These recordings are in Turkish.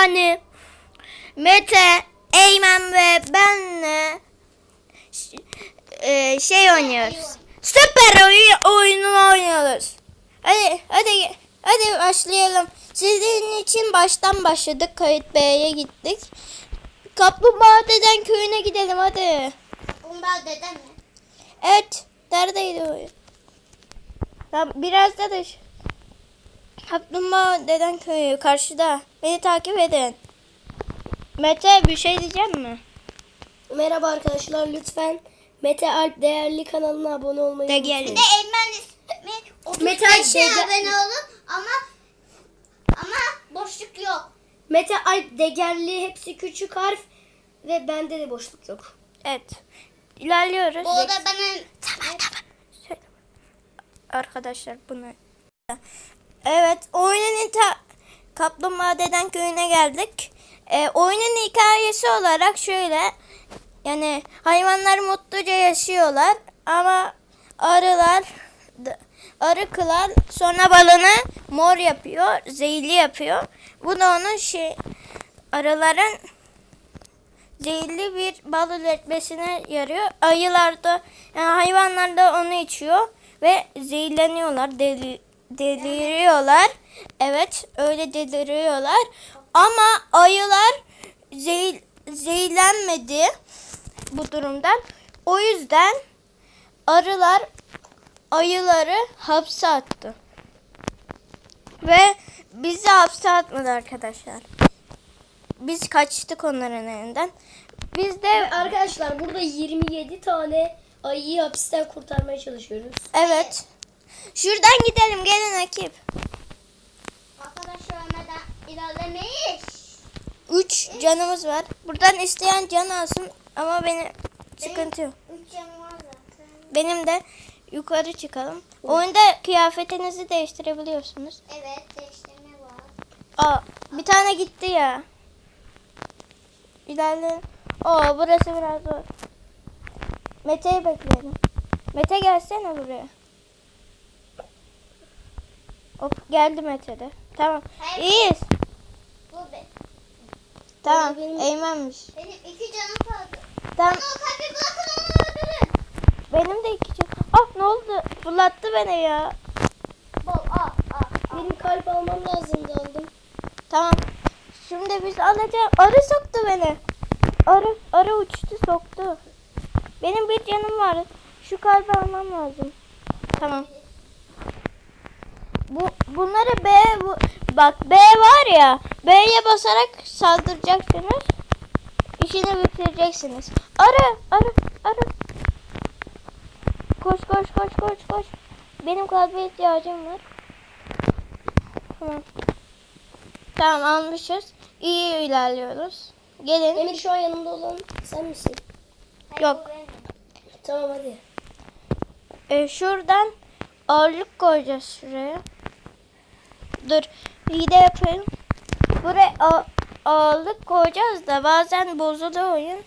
yani Mete, Eymen ve benle e, şey oynuyoruz. Süper oyun oyunu oynuyoruz. Hadi hadi hadi başlayalım. Sizin için baştan başladık. Kayıt B'ye gittik. Kaplumbağa deden köyüne gidelim hadi. Bunlar dedem mi? Evet. Neredeydi o? Biraz da dış. Kaplumbağa deden köyü karşıda. Beni takip edin. Mete bir şey diyecek mi? Merhaba arkadaşlar lütfen Mete Alp değerli kanalına abone olmayı De unutmayın. gelin. Bir de ismi 35 Mete Ayşe- abone olun ama ama boşluk yok. Mete Alp Degerli hepsi küçük harf ve bende de boşluk yok. Evet. İlerliyoruz. Bu arada bana Tamam tamam. Söyle. Arkadaşlar bunu. Evet oyunun ta Kaplumbağa Deden Köyü'ne geldik. Ee, oyunun hikayesi olarak şöyle. Yani hayvanlar mutluca yaşıyorlar ama arılar arı kılar sonra balını mor yapıyor, zehirli yapıyor. Bu da onun şey arıların zehirli bir bal üretmesine yarıyor. Ayılar da yani hayvanlar da onu içiyor ve zehirleniyorlar, deli, deliriyorlar. Evet, öyle deliriyorlar. Ama ayılar zehir, zehirlenmedi bu durumdan. O yüzden arılar ayıları hapse attı. Ve bizi hapse atmadı arkadaşlar. Biz kaçtık onların elinden. Biz de Ve arkadaşlar burada 27 tane ayıyı hapisten kurtarmaya çalışıyoruz. evet. Şuradan gidelim gelin ekip. arkadaşlar Ömer'den ilerlemeyiz. 3 canımız var. Buradan isteyen can alsın ama benim sıkıntı yok. Üç yanım var zaten. Benim de yukarı çıkalım. Oyunda kıyafetinizi değiştirebiliyorsunuz. Evet değiştirme var. Aa bir tane gitti ya. İlerleyelim. Oo burası biraz zor. Mete'yi bekleyelim. Mete gelsene buraya. Hop geldi Mete de. Tamam. Hayır. İyiyiz. Bu be. Tamam. benim- Eymenmiş. Benim iki canım kaldı. Tamam. Bana o kalbi bırakın onu öldürün. Benim de iki can. Ah ne oldu? Fırlattı beni ya. Bol al al. Benim kalp almam lazımdı aldım. Tamam. Şimdi biz alacağız. Arı soktu beni. Arı, arı uçtu soktu. Benim bir canım var. Şu kalbi almam lazım. Tamam. Bu bunları B bak B var ya. B'ye basarak saldıracaksınız. İşini bitireceksiniz. Arı, arı, arı. Koş koş koş koş koş. Benim kalbe ihtiyacım var. Tamam. Tamam almışız. İyi ilerliyoruz. Gelin. Emir şu an yanımda olan sen misin? Hayır, Yok. Tamam hadi. Ee, şuradan ağırlık koyacağız şuraya. Dur. Hile yapayım. Buraya ağırlık koyacağız da bazen bozuluyor oyun.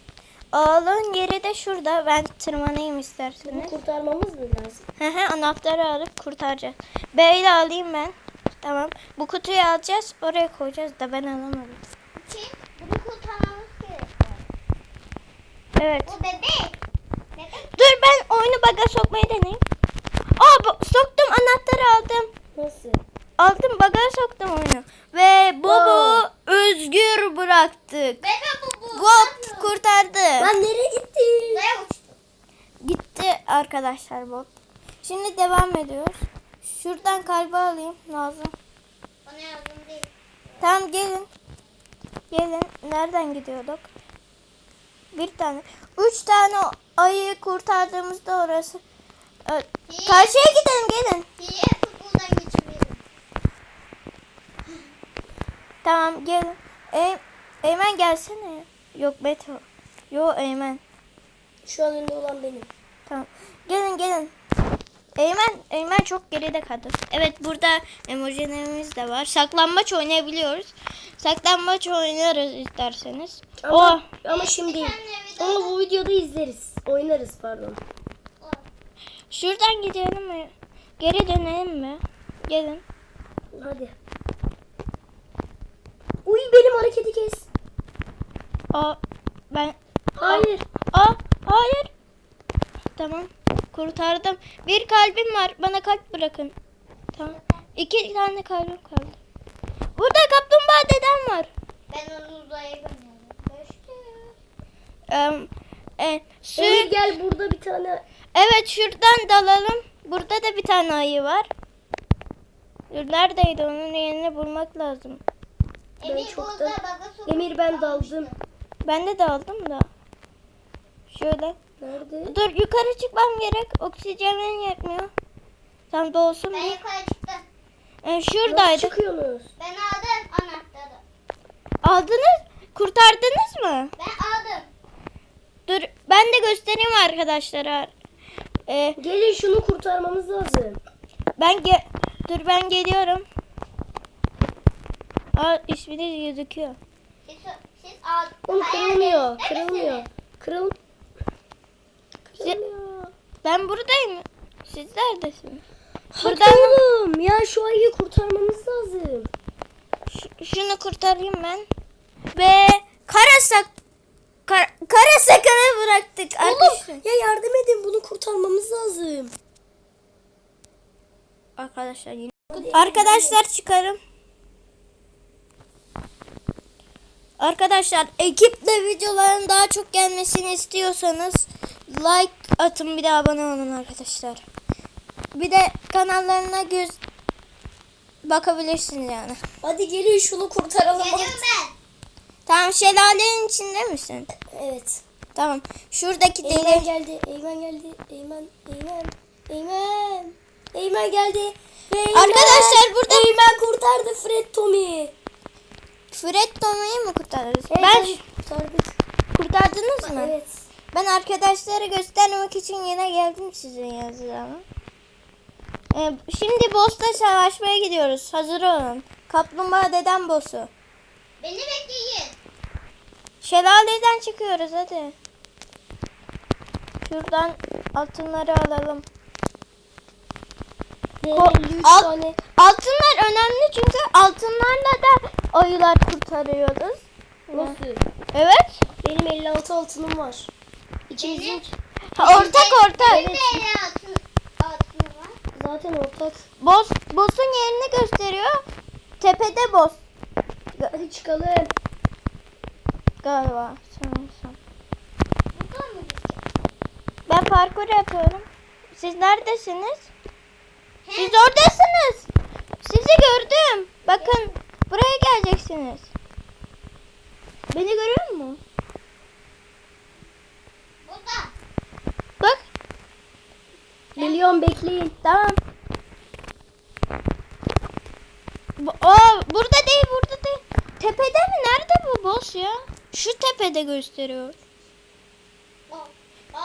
Ağırlığın yeri de şurada. Ben tırmanayım Bunu isterseniz. kurtarmamız mı lazım? Hı hı anahtarı alıp kurtaracağız. B ile alayım ben. Tamam. Bu kutuyu alacağız. Oraya koyacağız da ben alamadım. Kim? Bunu kurtarmamız gerekiyor. Evet. Bu bebek. Bebek. Dur ben oyunu baga sokmayı deneyeyim. Aa soktum anahtarı aldım. Nasıl? Aldım baga soktum oyunu. Ve Bob'u özgür bıraktık. Bebek bu kurtardı. Lan nereye gitti? Nereye uçtu? Gitti arkadaşlar Bob. Şimdi devam ediyoruz. Şuradan kalbi alayım lazım. Bana yardım değil. Tamam gelin. Gelin. Nereden gidiyorduk? Bir tane. Üç tane ayıyı kurtardığımızda orası. Evet. Karşıya gidelim gelin. Hile Tamam gelin. E Eymen gelsene. Yok Beto. Yo Eymen. Şu an önde olan benim. Tamam. Gelin gelin. Eymen, Eymen çok geride kaldı. Evet burada emojilerimiz de var. Saklambaç oynayabiliyoruz. Saklambaç oynarız isterseniz. Ama, Oh, ama şimdi Onu bu videoda izleriz. Oynarız pardon. şuradan gidelim mi? Geri dönelim mi? Gelin. Hadi. Uy benim hareketi kes. Aa, ben... Hayır. Aa, hayır. Tamam. Kurtardım. Bir kalbim var. Bana kalp bırakın. Tamam. İki tane kalbim kaldı. Burada kaplumbağa dedem var. Ben onu uzaya gönderiyorum. Em, e, Emir gel burada bir tane. Evet şuradan dalalım. Burada da bir tane ayı var. Dur, Neredeydi onun yerini bulmak lazım. Emir çoktan- Emir ben daldım. Ben de daldım da. Şöyle. Nerede? Dur yukarı çıkmam gerek. Oksijenim yetmiyor. Tam dolsun Ben bir. yukarı çıktım. E, Nasıl çıkıyorsunuz? Ben aldım anahtarı. Aldınız? Kurtardınız mı? Ben aldım. Dur ben de göstereyim arkadaşlara. E, Gelin şunu kurtarmamız lazım. ben ge Dur ben geliyorum. Aa isminiz gözüküyor. Siz, siz aldınız. Oğlum kırılmıyor. Kırılmıyor. Kırıl. Kırılmıyor. Ben buradayım. Siz neredesiniz? Buradan- oğlum. Ya şu ayıyı kurtarmamız lazım. Ş- şunu kurtarayım ben. Ve karasak kar, kara sakalı bıraktık arkadaşlar. Oğlum ya yardım edin bunu kurtarmamız lazım. Arkadaşlar yine. Arkadaşlar çıkarım. Arkadaşlar ekiple videoların daha çok gelmesini istiyorsanız like atın bir de abone olun arkadaşlar. Bir de kanallarına göz bakabilirsiniz yani. Hadi gelin şunu kurtaralım. Geliyorum ben. Tamam şelalenin içinde misin? Evet. Tamam. Şuradaki Eymen deli. geldi. Eymen geldi. Eymen. Eymen. Eymen. Eymen geldi. Eymen- Arkadaşlar burada- Eymen kurtardı Fred Tommy. Fred Tommy'yi mi kurtarırız? Evet, Ben kurtardık. kurtardınız mı? Evet. Ben arkadaşlara göstermek için yine geldim sizin yanınıza. Ee, şimdi boss'la savaşmaya gidiyoruz. Hazır olun. Kaplumbağa deden boss'u. Beni bekleyin. Şelaleden çıkıyoruz hadi. Şuradan altınları alalım. Ve Ko- 53 al- tane. Altınlar önemli çünkü altınlarla da ayılar kurtarıyoruz. Nasıl? Evet. Benim 56 altınım var. İkimizin ortak ortak. Benim de eli altın, altın var. zaten ortak. Boss, boss'un yerini gösteriyor. Tepede boss Hadi çıkalım. galiba. Sanırsam. Buradan mı gideceğiz? Ben parkur yapıyorum. Siz neredesiniz? Siz oradasınız. Sizi gördüm. Bakın buraya geleceksiniz. Beni görüyor musun? Burada. Bak. Geliyorum bekleyin. Tamam. Aa, burada değil burada değil. Tepede mi? Nerede bu boss ya? Şu tepede gösteriyor.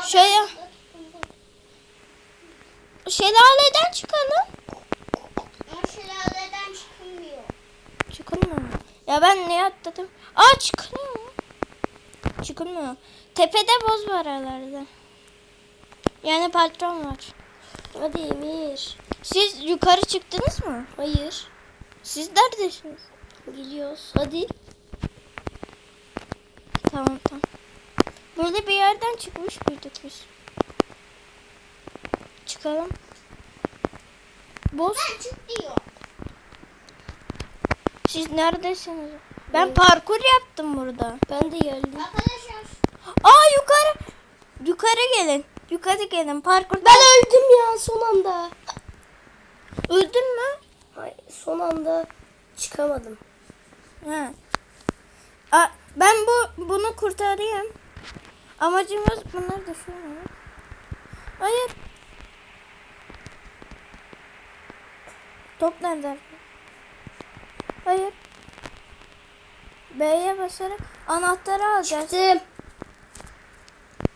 Şöyle. Şelaleden çıkalım. Ama şelaleden çıkılmıyor. Çıkılmıyor? Ya ben ne atladım? Aa çıkılıyor mu? Çıkılmıyor. Tepede boz var aralarda. Yani patron var. Hadi Emir. Siz yukarı çıktınız mı? Hayır. Siz neredesiniz? Geliyoruz. Hadi. Tamam tamam. Böyle bir yerden çıkmış mıydık biz? Çıkalım. Boz Ben çık diyor. siz neredesiniz? Ben parkur yaptım burada. Ben de geldim. Arkadaşlar Aa yukarı. Yukarı gelin. Yukarı gelin. Parkur. Ben öldüm ya son anda. öldün mü? Hayır, son anda çıkamadım. Ha. Aa, ben bu bunu kurtarayım. Amacımız bunları düşürmemek. Hayır. Top nerede? Hayır. B'ye basarak anahtarı alacağız. Çıktım.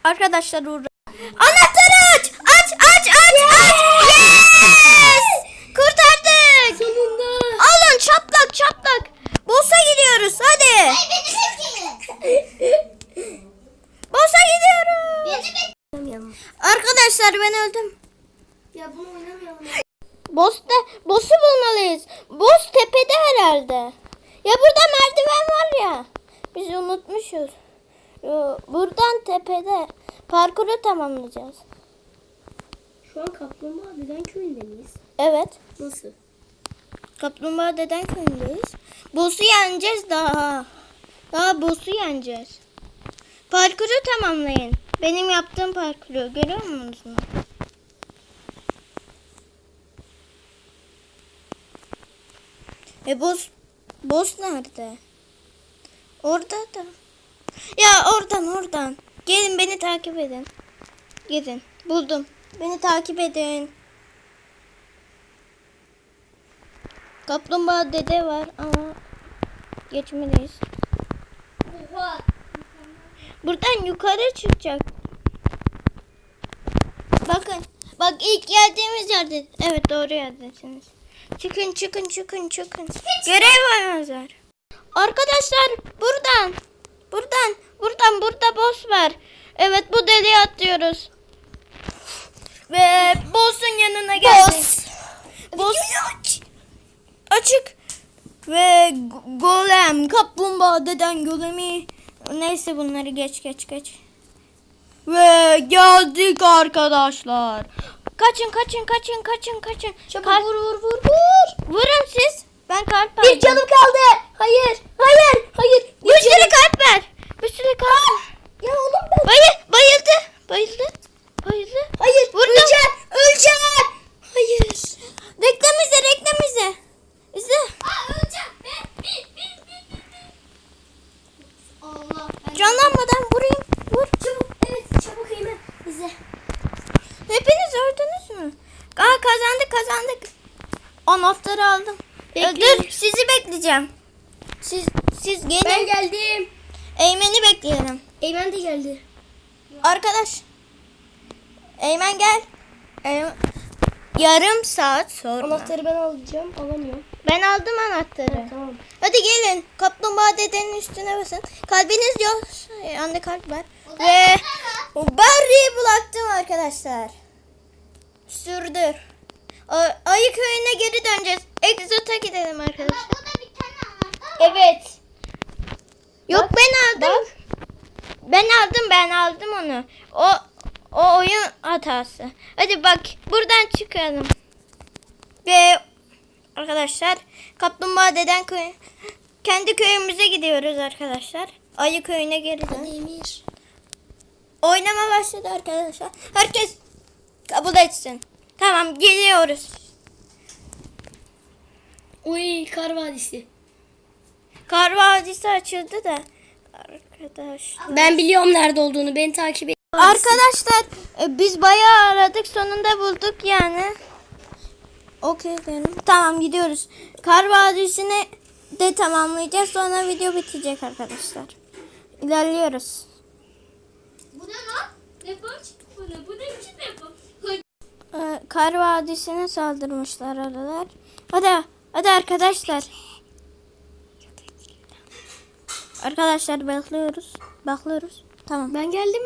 Arkadaşlar uğra. Anahtarı aç! Aç aç aç aç! Yes! Kurtardık! Sonunda. Alın çaplak çaplak. Boss'a gidiyoruz hadi. beni bekleyin. Boss'a gidiyoruz. Beni bekleyin. Oynamayalım. Arkadaşlar ben öldüm. Ya bunu oynamayalım. Boss da boss'u bulmalıyız. Boss tepede herhalde. Ya burada merdiven var ya. Biz unutmuşuz. Yo, buradan tepede parkuru tamamlayacağız. Şu an Kaplumbağa Deden köyünde miyiz? Evet. Nasıl? Kaplumbağa deden köyündeyiz. Boss'u yeneceğiz daha. Daha boss'u yeneceğiz. Parkuru tamamlayın. Benim yaptığım parkuru görüyor musunuz? E boss, boss nerede? Orada da. Ya oradan oradan. Gelin beni takip edin. Gidin. Buldum. Beni takip edin. Kaplumbağa dede var ama geçmeliyiz. Oha. Buradan yukarı çıkacak. Bakın. Bak ilk geldiğimiz yerde. Evet doğru yerdesiniz. Çıkın çıkın çıkın çıkın. Görev var. Arkadaşlar buradan. Buradan. Buradan burada boss var. Evet bu deliğe atlıyoruz. Ve boss'un yanına geldik. Boss. Boss. Açık. Ve go- golem, kaplumbağa, deden golemi. Neyse bunları geç geç geç. Ve geldik arkadaşlar. Kaçın kaçın kaçın kaçın kaçın. Çabuk Kalp- vur vur vur vur. Vurun siz. Ben kalp Bir canım kaldı. Hayır. Hayır. Hayır. Bir sürü kalp ver. Bir sürü kalp. ver. Ya oğlum ben. Bayı, bayıldı. Bayıldı. Bayıldı. Hayır. Vurdum. Öleceğim. Öleceğim. Hayır. Reklam izle reklam izle. İzle. Aa öleceğim. Ben bir bir bir bir. bir. Allah. ben- Canlanmadan vurayım. Vur. Çabuk. Evet çabuk Eymen. İzle. Hepiniz öldünüz mü? Aa kazandık kazandık. Anahtarı aldım. Bekleyin. Dur bekleyeceğim. Siz siz gelin. Ben geldim. Eymen'i bekleyelim. Eymen de geldi. Arkadaş. Eymen gel. Eymen- Yarım saat sonra. Anahtarı ben alacağım. Alamıyorum. Ben aldım anahtarı. Evet, tamam. Hadi gelin. Kaplumbağa dedenin üstüne basın. Kalbiniz yok. Yanda kalp var. Ve Barry'i bıraktım arkadaşlar. Sürdür. Ayı köyüne geri döneceğiz. Exot'a gidelim arkadaşlar. burada bir tane anahtar var. Evet. Yok ben aldım. Ben aldım ben aldım onu. O o oyun hatası. Hadi bak buradan çıkalım. Ve arkadaşlar kaplumbağa deden köy kendi köyümüze gidiyoruz arkadaşlar. Ayı köyüne geri dön. Emir. Oynama başladı arkadaşlar. Herkes kabul etsin. Tamam geliyoruz. Uy kar vadisi. Kar Vadisi açıldı da. Arkadaş. Ben biliyorum nerede olduğunu. Beni takip et. Arkadaşlar e, biz bayağı aradık sonunda bulduk yani. Okey diyelim. Tamam gidiyoruz. Kar Vadisi'ni de tamamlayacağız. Sonra video bitecek arkadaşlar. İlerliyoruz. Bu ne lan? Ne bu? Bu ne? Bu ne biçim? Hı. Ee, Kar Vadisi'ne saldırmışlar aralar. Hadi, hadi arkadaşlar. Arkadaşlar bekliyoruz. Bekliyoruz. Tamam. Ben geldim.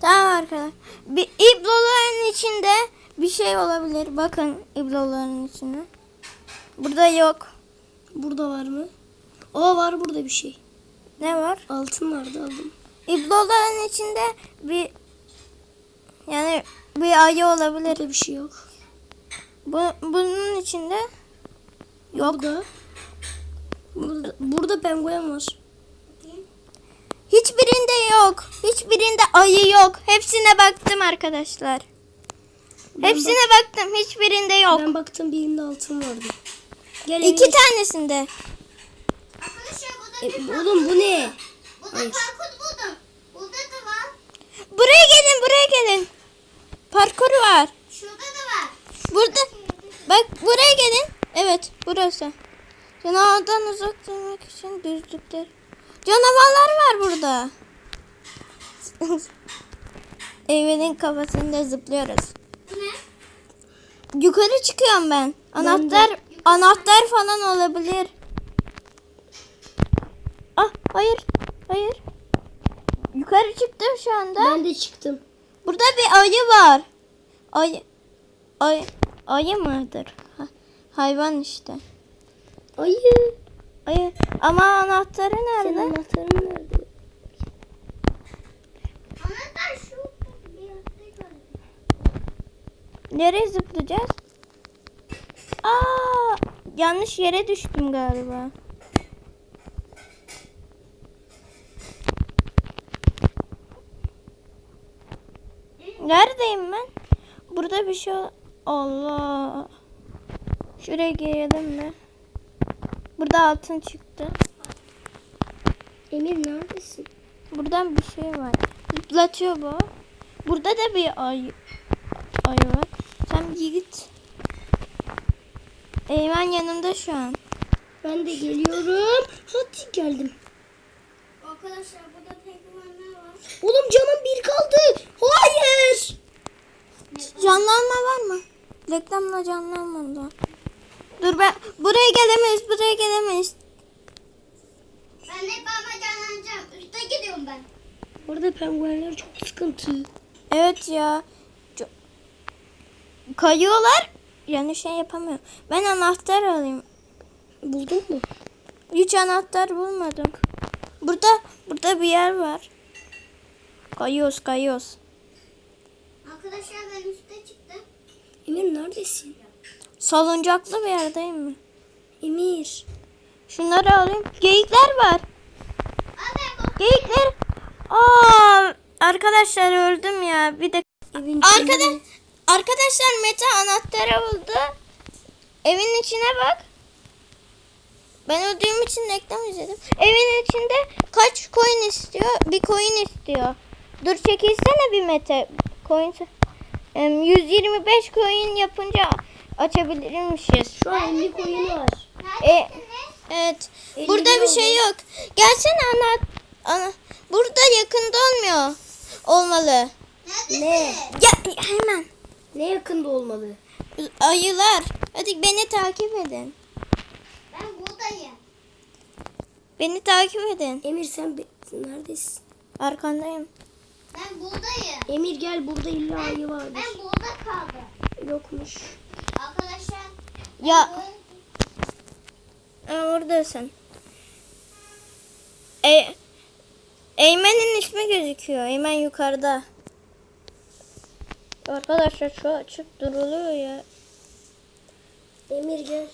Tamam arkadaşlar. Bir ibloların içinde bir şey olabilir. Bakın ibloların içinde. Burada yok. Burada var mı? Aa var burada bir şey. Ne var? Altın vardı aldım. İbloların içinde bir yani bir ayı olabilir. Burada bir şey yok. Bu, bunun içinde yok. Burada. Burada, burada penguen var. Hiçbirinde yok. Hiçbirinde ayı yok. Hepsine baktım arkadaşlar. Ben Hepsine baktım. Hiçbirinde yok. Ben baktım birinde altın vardı. Gel İki Emir. tanesinde. Arkadaşlar burada E, bir oğlum bu ne? Burada Hayır. parkur buldum. Burada da var. Buraya gelin, buraya gelin. Parkur var. Şurada da var. Burada. Bak buraya gelin. Evet, burası. Canavardan uzak durmak için düzlükler. Canavarlar var burada. Evinin kafasında zıplıyoruz. Bu ne? Yukarı çıkıyorum ben. Anahtar anahtar falan olabilir. Ah hayır. Hayır. Yukarı çıktım şu anda. Ben de çıktım. Burada bir ayı var. Ayı ay ayı mıdır? Ha- hayvan işte. Ayı. Hayır. Ama anahtarı Senin nerede? anahtarın nerede? Anahtar şu bir yerde gördüm. Nereye zıplayacağız? Aa, yanlış yere düştüm galiba. Neredeyim ben? Burada bir şey... Allah. Şuraya girelim mi? Burada altın çıktı. Emir neredesin? Buradan bir şey var. Zıplatıyor bu. Burada da bir ay ay var. Sen git. Eymen yanımda şu an. Ben de geliyorum. Hadi geldim. Arkadaşlar burada penguenler var. Oğlum canım bir kaldı. Hayır. Canlanma var mı? Reklamla canlanma da. Dur ben buraya gelemeyiz. Buraya gelemeyiz. Ben de baba canlanacağım. Üste gidiyorum ben. Orada penguenler çok sıkıntı. Evet ya. Çok- Kayıyorlar. Yani şey yapamıyorum. Ben anahtar alayım. Buldun mu? Hiç anahtar bulmadım. Burada burada bir yer var. Kayıyoruz kayıyoruz. Arkadaşlar ben üste çıktım. Emir neredesin? Salıncaklı bir yerdeyim mi? Emir. Şunları alayım. Geyikler var. Geyikler. Aa, arkadaşlar öldüm ya. Bir de Arkadaş arkadaşlar Mete anahtarı buldu. Evin içine bak. Ben öldüğüm için reklam izledim. Evin içinde kaç coin istiyor? Bir coin istiyor. Dur çekilsene bir Mete. Coin Em, 125 coin yapınca açabilirmişiz. Şu an 50 koyun var. E, evet. Burada bir şey yok. Gelsene ana. ana. Burada yakında olmuyor. Olmalı. Neredesiniz? Ya hemen. Ne yakında olmalı? Ayılar. Hadi beni takip edin. Ben buradayım. Beni takip edin. Emir sen be- neredesin? Arkandayım. Ben buradayım. Emir gel burada illa ayı vardır. Ben burada kaldım. Yokmuş. Arkadaşlar. Ya Aa, oradasın. E, Eymen'in ismi gözüküyor. Eymen yukarıda. Arkadaşlar şu açık duruluyor ya. Emir gel.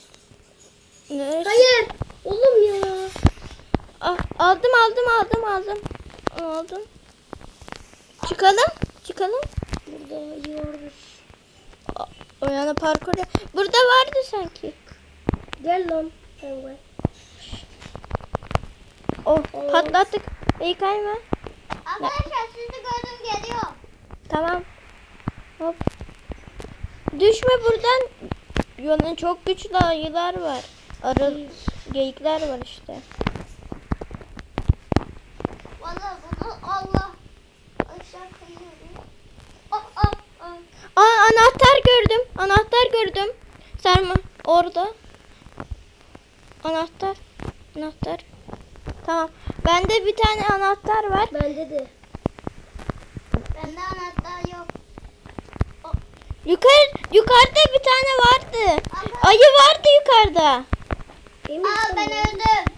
Neresi? Hayır. Oğlum ya. Ah, aldım aldım aldım aldım. Aldım. Çıkalım. Çıkalım. Burada vardır. O yana parkur. Burada vardı sanki. Gel lan. Penguen. Oh Evet. patlattık. İyi kayma. Arkadaşlar sizi gördüm geliyorum. Tamam. Hop. Düşme buradan. Yolun çok güçlü ayılar var. Arı geyikler var işte. Valla bunu Allah. Aşağı kayıyorum. Oh, oh, oh. Aa anahtar gördüm. Anahtar gördüm. Serma orada. Anahtar. Anahtar. Tamam. Bende bir tane anahtar var. Bende de. Bende anahtar yok. Yukarı yukarıda bir tane vardı. Ama- Ayı vardı yukarıda. Aa ben öldüm.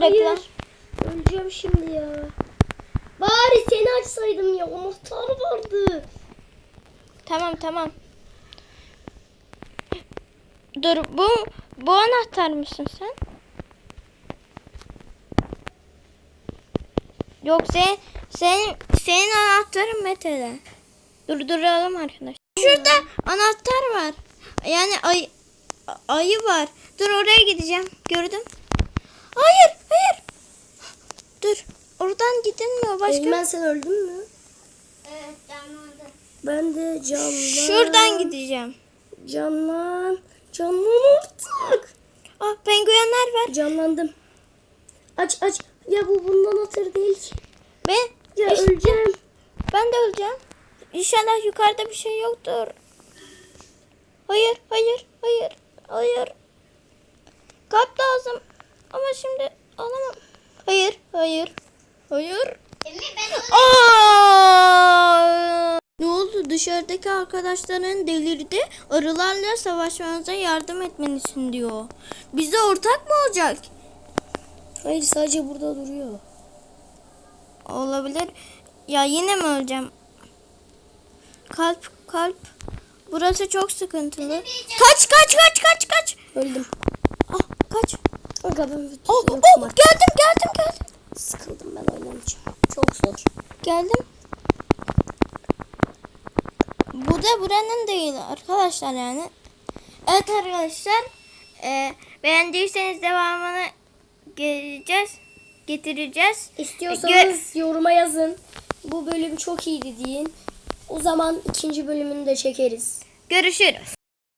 Hayır. reklam. Öleceğim şimdi ya. Bari seni açsaydım ya. Anahtar vardı. Tamam tamam. Dur bu bu anahtar mısın sen? Yok sen senin senin anahtarın Mete'de. Durduralım arkadaşlar. Şurada anahtar var. Yani ay ayı var. Dur oraya gideceğim. Gördüm. Hayır, hayır. Dur. Oradan gidilmiyor başka. Eymen sen öldün mü? Evet canlandı. Ben de canlan. Şuradan gideceğim. Canlan. Canlan artık. Ah penguenler var. Canlandım. Aç aç. Ya bu bundan hatır değil ki. Ben Ya işte- öleceğim. Ben de öleceğim. İnşallah yukarıda bir şey yoktur. Hayır, hayır, hayır, hayır. Kalp lazım. Ama şimdi alamam. Hayır, hayır, hayır. Aa! Ne oldu? Dışarı dışarıdaki arkadaşların delirdi. Arılarla savaşmanıza yardım etmelisin diyor. Bize ortak mı olacak? Hayır sadece burada duruyor. Olabilir. Ya yine mi öleceğim? Kalp kalp. Burası çok sıkıntılı. Kaç kaç kaç kaç kaç. Öldüm. Ah kaç. Aga ben bir Oh, oh, artık. geldim geldim geldim. Sıkıldım ben oynamayacağım. Çok zor. Geldim. Bu da buranın değil arkadaşlar yani. Evet arkadaşlar. E, beğendiyseniz devamını geleceğiz. Getireceğiz. İstiyorsanız yoruma yazın. Bu bölüm çok iyiydi deyin. O zaman ikinci bölümünü de çekeriz. Görüşürüz.